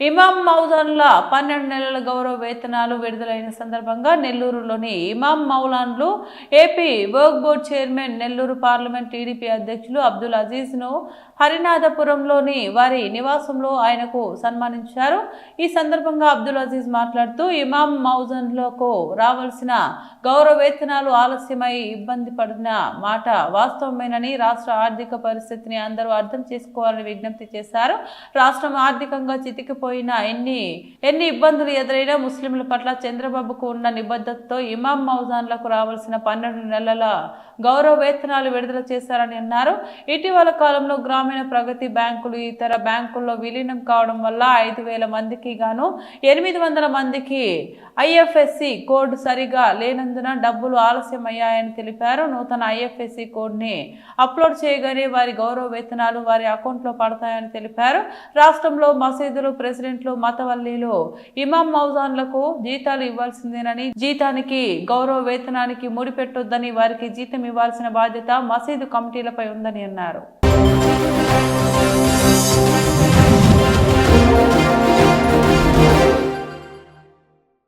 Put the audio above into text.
ఇమాం మౌలాన్ల పన్నెండు నెలల గౌరవ వేతనాలు విడుదలైన సందర్భంగా నెల్లూరులోని ఇమాం మౌలాన్లు AP work board chairman Nellore parliament TDP అధ్యక్షులు అబ్దుల్ అజీజ్ను హరినాథపురంలోని వారి నివాసంలో ఆయనకు సన్మానించారు. ఈ సందర్భంగా అబ్దుల్ అజీజ్ మాట్లాడుతూ ఇమాం మౌజన్లకు రావాల్సిన గౌరవ వేతనాలు ఆలస్యమై ఇబ్బంది పడిన మాట వాస్తవమేనని రాష్ట్ర ఆర్థిక పరిస్థితిని అందరూ అర్థం చేసుకోవాలని విజ్ఞప్తి చేశారు. రాష్ట్రం ఆర్థికంగా పోయినా ఎన్ని ఎన్ని ఇబ్బందులు ఎదురైనా ముస్లింల పట్ల చంద్రబాబుకు ఉన్న నిబద్ధతతో ఇమాం మౌజాన్లకు రావాల్సిన పన్నెండు నెలల గౌరవ వేతనాలు విడుదల చేశారని అన్నారు. ఇటీవల కాలంలో గ్రామీణ ప్రగతి బ్యాంకులు ఇతర బ్యాంకుల్లో విలీనం కావడం వల్ల ఐదు వేల మందికి గాను ఎనిమిది వందల మందికి ఐఎఫ్ఎస్సి కోడ్ సరిగా లేనందున డబ్బులు ఆలస్యం అయ్యాయని తెలిపారు. నూతన ఐఎఫ్ఎస్సి కోడ్ని అప్లోడ్ చేయగానే వారి గౌరవ వేతనాలు వారి అకౌంట్లో పడతాయని తెలిపారు. రాష్ట్రంలో మసీదులు ప్రెస్ ప్రెసిడెంట్లు మతవల్లీలు ఇమాం మౌజాన్లకు జీతాలు ఇవ్వాల్సిందేనని జీతానికి గౌరవ వేతనానికి ముడిపెట్టొద్దని వారికి జీతం ఇవ్వాల్సిన బాధ్యత మసీదు కమిటీలపై ఉందని అన్నారు.